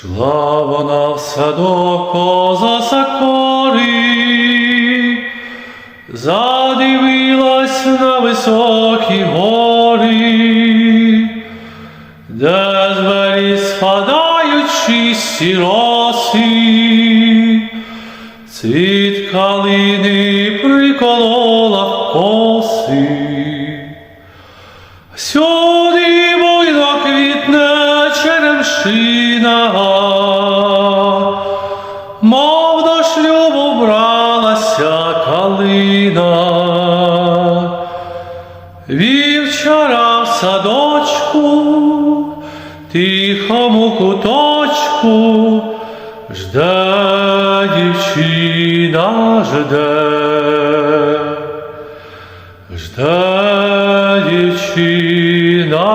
Шла вона в садок поза сакори, задивилась на високі гори, де з двері спадають роси, цвіт калини приколола в коси. Сюди буйно квітне черемшина, мов до шлюбу бралася калина. Вівчара в садочку, тихому куточку, жде дівчина жде. Жде дівчина